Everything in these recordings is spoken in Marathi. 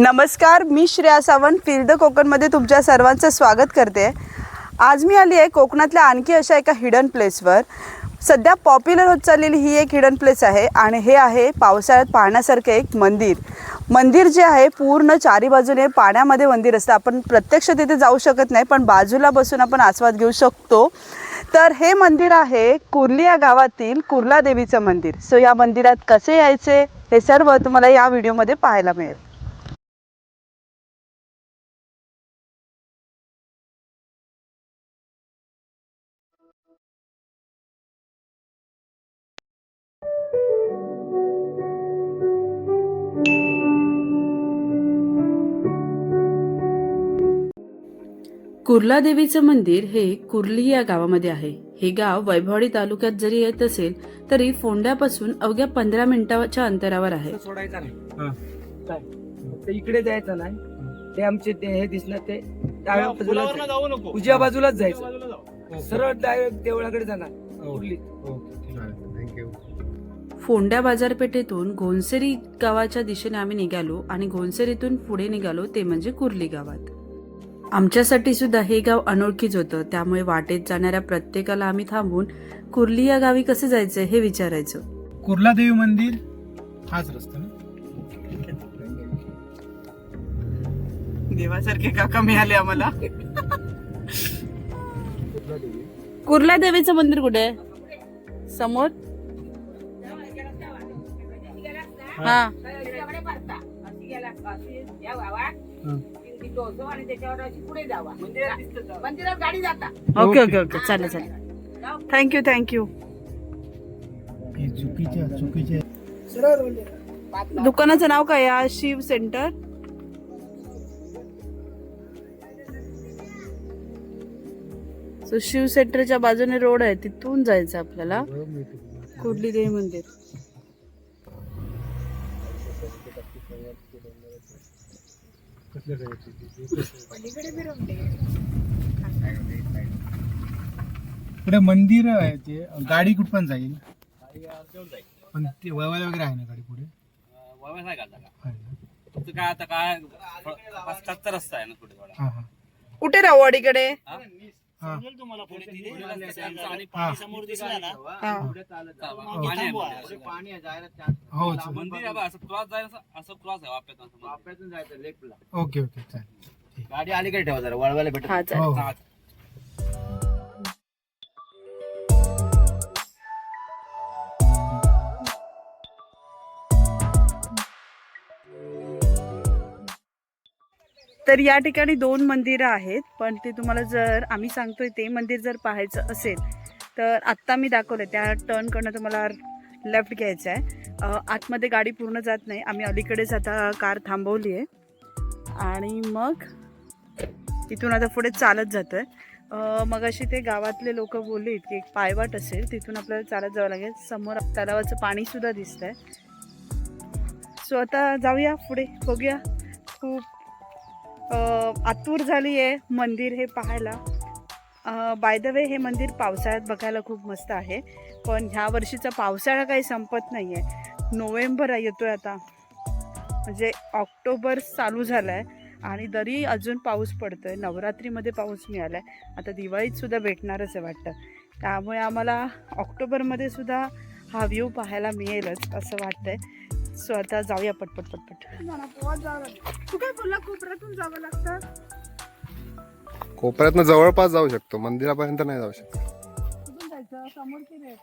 नमस्कार मी श्रेया सावंत फिल्ड कोकणमध्ये तुमच्या सर्वांचं स्वागत करते. आज मी आली आहे कोकणातल्या आणखी अशा एका हिडन प्लेसवर सध्या पॉप्युलर होत चाललेली ही एक हिडन प्लेस आहे आणि हे आहे पावसाळ्यात पाहण्यासारखे एक मंदिर. मंदिर जे आहे पूर्ण चारी बाजूने पाण्यामध्ये मंदिर असतं. आपण प्रत्यक्ष तिथे जाऊ शकत नाही पण बाजूला बसून आपण आस्वाद घेऊ शकतो. तर हे मंदिर आहे कुर्ली या गावातील कुर्ला देवीचं मंदिर. सो या मंदिरात कसे यायचे हे सर्व तुम्हाला या व्हिडिओमध्ये पाहायला मिळेल. कुर्ला देवीचं मंदिर हे कुर्ली या गावामध्ये आहे. हे गाव वैभववाडी तालुक्यात जरी येत असेल तरी फोंड्यापासून अवघ्या पंधरा मिनिटाच्या अंतरावर आहे. सोडायचा नाही. हा. इकडे जायचं नाही. ते आमचे ते हे दिसणार ते डाव्या बाजूला उजव्या बाजूलाच जायचं. सरळ डायरेक्ट देवळाकडे जाणार. कुर्ली. बाजारपेठेतून घोनसेरी गावाच्या दिशेने आम्ही निघालो आणि घोनसेरीतून पुढे निघालो ते म्हणजे कुर्ली गावात. आमच्यासाठी सुद्धा हे गाव अनोळखीच होतं. त्यामुळे वाटेत जाणाऱ्या प्रत्येकाला आम्ही थांबून कुर्ली या गावी कसे जायचं हे विचारायचं. कुर्ला देवी मंदिर हाच रस्ता ना. देवासारखे काका मिळाले आम्हाला. कुर्ला देवीचं मंदिर कुठे? आहे समोर हा. मंदिरात गाडी जाता. Okay okay okay. चालेल चालेल. थँक्यू थँक्यू हे दुकानाचं नाव काय आहे? शिव सेंटर? सो शिव सेंटरच्या बाजूने रोड आहे तिथून जायचं आपल्याला. कुर्ली देवी मंदिर. इकडे मंदिर आहे ते. गाडी कुठ पण जाईल. पण ते वळवायला वगैरे आहे ना गाडी पुढे? का? आहे ना? तुमचं काय आता काय? कच्चा रस्ता आहे ना थोडा हा हा. कुठे राहू अडीकडे? हा? आणि हा. समोर दिसला ना हा. पाणी आहे. हो. मंदिर आहे बा, असं क्रॉस जायला असं- असं क्रॉस आहे वाप्यातून. वाप्यातून जायचं लेफ्टला. Okay okay. चालेल. गाडी अलीकडे ठेवा जरा वळवायला भेटत हा चालेल. हो हो. तर या ठिकाणी दोन मंदिरं आहेत पण ते तुम्हाला जर आम्ही सांगतोय ते मंदिर जर पाहायचं असेल तर आत्ता मी दाखवलं त्या टर्नकडनं तुम्हाला लेफ्ट घ्यायचं आहे आतमध्ये गाडी पूर्ण जात नाही आम्ही अलीकडेच आता कार थांबवली आहे. आणि मग तिथून आता पुढे चालत जातं आहे मग अशी ते गावातले लोक बोलले की एक पायवाट असेल तिथून आपल्याला चालत जावं लागेल. समोर तलावाचं पाणीसुद्धा दिसतंय. सो आता जाऊया पुढे बघूया. खूप आतूर झाली आहे मंदिर हे पाहायला. बाय द वे हे मंदिर पावसाळ्यात बघायला खूप मस्त आहे. पण ह्या वर्षीचा पावसाळा काही संपत नाही आहे नोव्हेंबर येतोय आता. म्हणजे ऑक्टोबर चालू झाला आहे आणि तरी अजून पाऊस पडतोय. नवरात्रीमध्ये पाऊस मिळाला आहे आता दिवाळीत सुद्धा भेटणारच आहे वाटतं. त्यामुळे आम्हाला ऑक्टोबरमध्ये सुद्धा हा व्ह्यू पाहायला मिळेलच असं वाटतंय. सो आता जाऊया पटपट पटपट तू काय बोलला कोपऱ्यातून जावं लागतं? कोपऱ्यातनं जवळपास जाऊ शकतो मंदिरापर्यंत नाही जाऊ शकतो. कुठून जायचं? समोर की रे?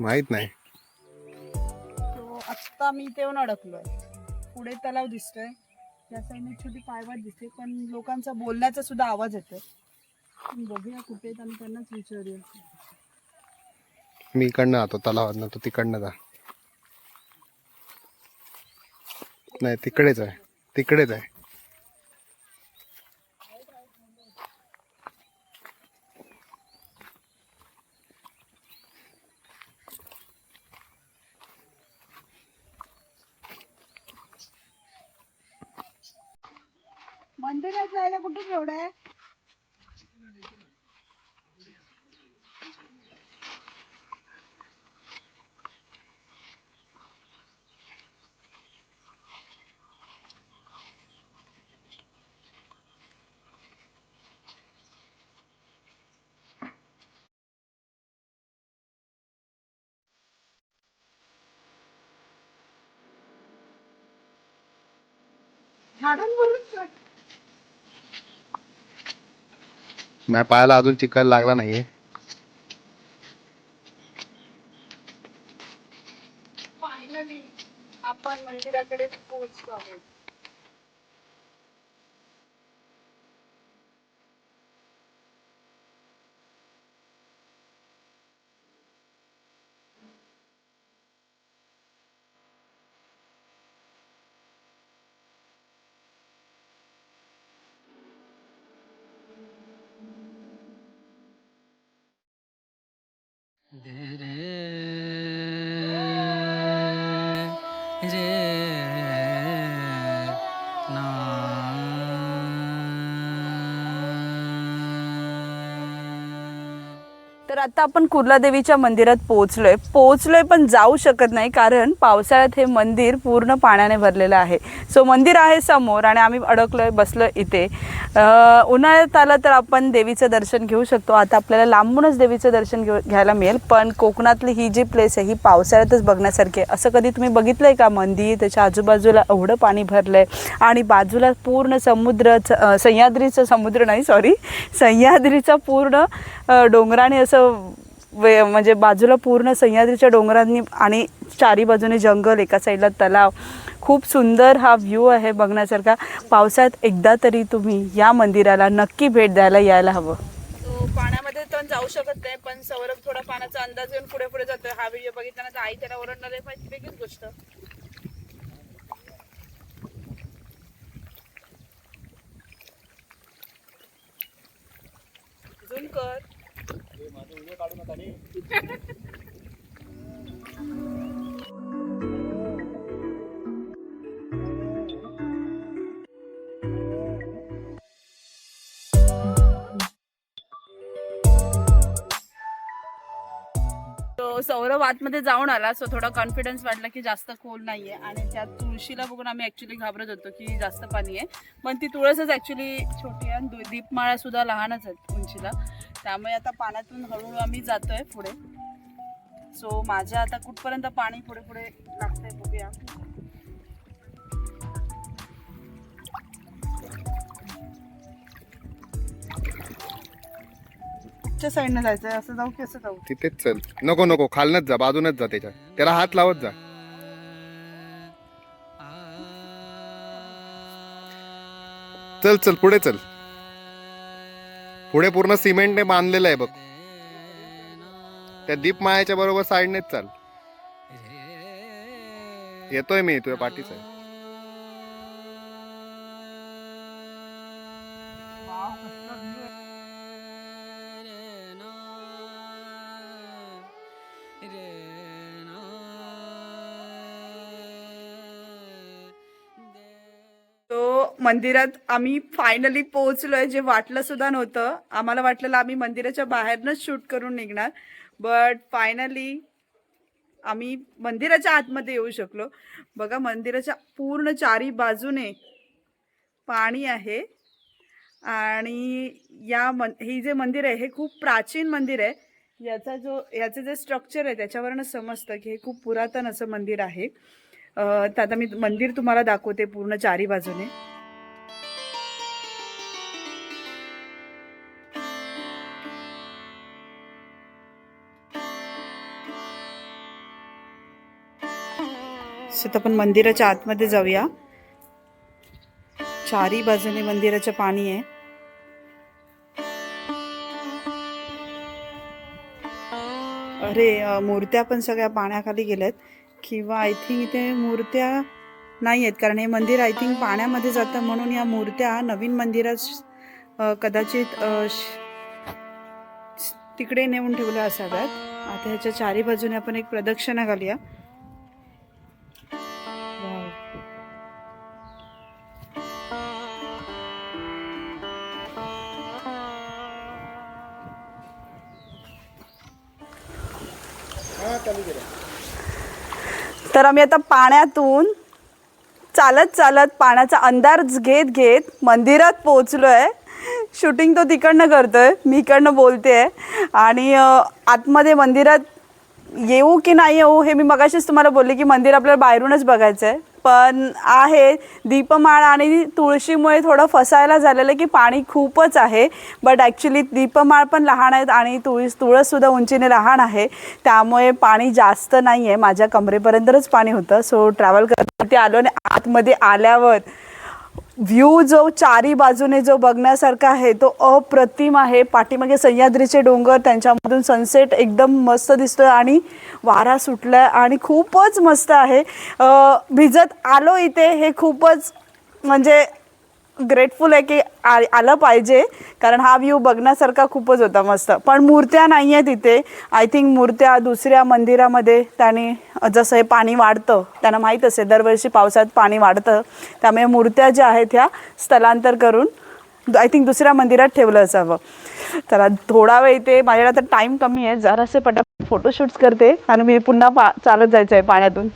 माहीत नाही. तो आत्ता मी इथे येऊन अडकलोय. पुढे तलाव दिसतोय. त्या साईडने एक छोटी पायवाट दिसते पण लोकांचा बोलण्याचा सुद्धा आवाज येतोय. बघूया कुठे आणि त्यांनाच विचारूया. मी इकडनं जातो तलावातनं. तो तिकडनं जा. नाही तिकडेच आहे. तिकडेच आहे. मंदिरात जायला कुठे एवढं आहे? नाही. पायाला अजून चिकल लागला नाहीये. did तर आता आपण कुर्ला देवीच्या मंदिरात पोहोचलोय. पोहोचलोय पण जाऊ शकत नाही कारण पावसाळ्यात हे मंदिर पूर्ण पाण्याने भरलेलं आहे. सो मंदिर आहे समोर आणि आम्ही अडकलोय बसलोय इथे. उन्हाळ्यात आलं तर आपण देवीचं दर्शन घेऊ शकतो. आता आपल्याला लांबूनच देवीचं दर्शन घेऊ घ्यायला मिळेल. पण कोकणातली ही जी प्लेस आहे ही पावसाळ्यातच बघण्यासारखी आहे. असं कधी तुम्ही बघितलंय का? मंदिर त्याच्या आजूबाजूला एवढं पाणी भरलंय आणि बाजूला पूर्ण समुद्र सह्याद्रीचं समुद्र नाही सॉरी सह्याद्रीचा पूर्ण डोंगराने असं वे म्हणजे बाजूला पूर्ण सह्याद्रीच्या डोंगरांनी आणि चारी बाजूने जंगल एका साईडला तलाव. खूप सुंदर हा व्ह्यू आहे बघण्यासारखा. पावसाळ्यात एकदा तरी तुम्ही या मंदिराला नक्की भेट द्यायला यायला हवं. पाण्यामध्ये पण जाऊ शकत नाही पण सौरभ थोडा पाण्याचा अंदाज घेऊन पुढे पुढे जातोय. हा व्हिडिओ बघितल्यानंतर आई त्याला ओरडणार आहे पण वेगळीच गोष्ट. झूम कर. तो सौरभ आतमध्ये जाऊन आला सो थोडा कॉन्फिडन्स वाटला की जास्त खोल नाहीये. आणि त्यात तुळशीला बघून आम्ही ऍक्च्युली घाबरत होतो की जास्त पाणी आहे. पण ती तुळसच ऍक्च्युली छोटी आहे आणि दीपमाळा सुद्धा लहानच आहेत उंचीला. त्यामुळे आता पाण्यातून हळूहळू आम्ही जातोय पुढे. सो माझ्या आता कुठपर्यंत पाणी पुढे पुढे लागतंय बघूया. कुठच्या साईडनं जायचंय? असं जाऊ की असं जाऊ? तिथेच चल. नको नको. खालनच जा. बाजूनच जा त्याच्या. त्याला हात लावत जा. चल चल. पुढे चल. पुढे पूर्ण सिमेंटने बांधलेलं आहे बघ. त्या दीप मायाच्या बरोबर साईडनेच चाल. येतोय मी तुझ्या पाठीचा मंदिरात आम्ही फायनली पोहोचलोय जे वाटलं सुद्धा नव्हतं. आम्हाला वाटलेलं आम्ही मंदिराच्या बाहेरनच शूट करून निघणार. बट फायनली आम्ही मंदिराच्या आतमध्ये येऊ शकलो. बघा मंदिराच्या पूर्ण चारी बाजूने पाणी आहे. आणि या मन ही जे मंदिर आहे हे खूप प्राचीन मंदिर आहे. याचा जो याचं जे स्ट्रक्चर आहे त्याच्यावरनं समजतं की हे खूप पुरातन असं मंदिर आहे. तर आता मी मंदिर तुम्हाला दाखवते पूर्ण चारी बाजूने. आता आपण मंदिराच्या आतमध्ये जाऊया. चारी बाजूने मंदिराचं पाणी आहे. अरे मूर्त्या पण सगळ्या पाण्याखाली गेल्यात. किंवा आय थिंक इथे मूर्त्या नाही आहेत कारण हे मंदिर आय थिंक पाण्यामध्ये जातं म्हणून या मूर्त्या नवीन मंदिरात कदाचित तिकडे नेऊन ठेवल्या असाव्यात. आता ह्याच्या चारी बाजूने आपण एक प्रदक्षिणा घालूया. तर आम्ही आता पाण्यातून चालत चालत पाण्याचा अंदाज घेत घेत मंदिरात पोहोचलो आहे शूटिंग तो तिकडनं करतो आहे मी इकडनं बोलते आहे आणि आतमध्ये मंदिरात येऊ की नाही येऊ हे मी मगाशीच तुम्हाला बोलले की मंदिर आपल्याला बाहेरूनच बघायचं आहे पण आहे. दीपमाळ आणि तुळशीमुळे थोडं फसायला झालेलं की पाणी खूपच आहे. बट ॲक्च्युली दीपमाळ पण लहान आहेत आणि तुळस तुळससुद्धा उंचीने लहान आहे. त्यामुळे पाणी जास्त नाही आहे माझ्या कमरेपर्यंतच पाणी होतं. सो ट्रॅव्हल करण्यासाठी आलो आणि आतमध्ये आल्यावर व्ह्यू जो चारी बाजूने जो बघण्यासारखा आहे तो अप्रतिम आहे. पाठीमागे सह्याद्रीचे डोंगर त्यांच्यामधून सनसेट एकदम मस्त दिसतोय आणि वारा सुटलाय आणि खूपच मस्त आहे. भिजत आलो इथे हे खूपच म्हणजे ग्रेटफुल आहे की आ आलं पाहिजे. कारण हा व्ह्यू बघण्यासारखा खूपच होता मस्त. पण मूर्त्या नाही आहेत तिथे आय थिंक मूर्त्या दुसऱ्या मंदिरामध्ये त्याने जसं हे पाणी वाढतं त्यांना माहीत असेल दरवर्षी पावसात पाणी वाढतं. त्यामुळे मूर्त्या ज्या आहेत ह्या स्थलांतर करून आय थिंक दुसऱ्या मंदिरात ठेवलं असावं. तर थोडा वेळ इथे माझ्याकडे आता टाईम कमी आहे. जरासे पटापट फोटोशूट्स करते. आणि मी पुन्हा पा चालत जायचं आहे पाण्यातून.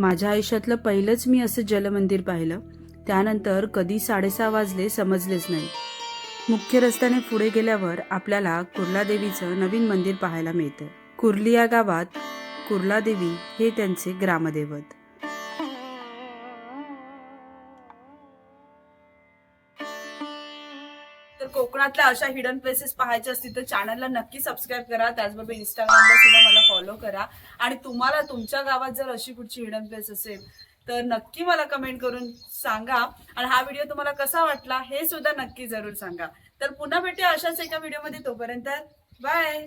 माझ्या आयुष्यातलं पहिलंच मी असं जलमंदिर पाहिलं. त्यानंतर कधी साडेसहा वाजले समजलेच नाही. मुख्य रस्त्याने पुढे गेल्यावर आपल्याला कुर्ला देवीचं नवीन मंदिर पाहायला मिळतं. कुर्ली या गावात कुर्ला देवी हे त्यांचे ग्रामदैवत. कोकणातल्या अशा हिडन प्लेसेस पाहायच्या असतील तर चॅनलला नक्की सबस्क्राईब करा. त्याचबरोबर इंस्टाग्रामला सुद्धा मला फॉलो करा. आणि तुम्हाला तुमच्या गावात जर अशी कुठची हिडन प्लेस असेल तर नक्की मला कमेंट करून सांगा. आणि हा व्हिडिओ तुम्हाला कसा वाटला हे सुद्धा नक्की जरूर सांगा. तर पुन्हा भेटूया अशाच एका व्हिडिओमध्ये तोपर्यंत बाय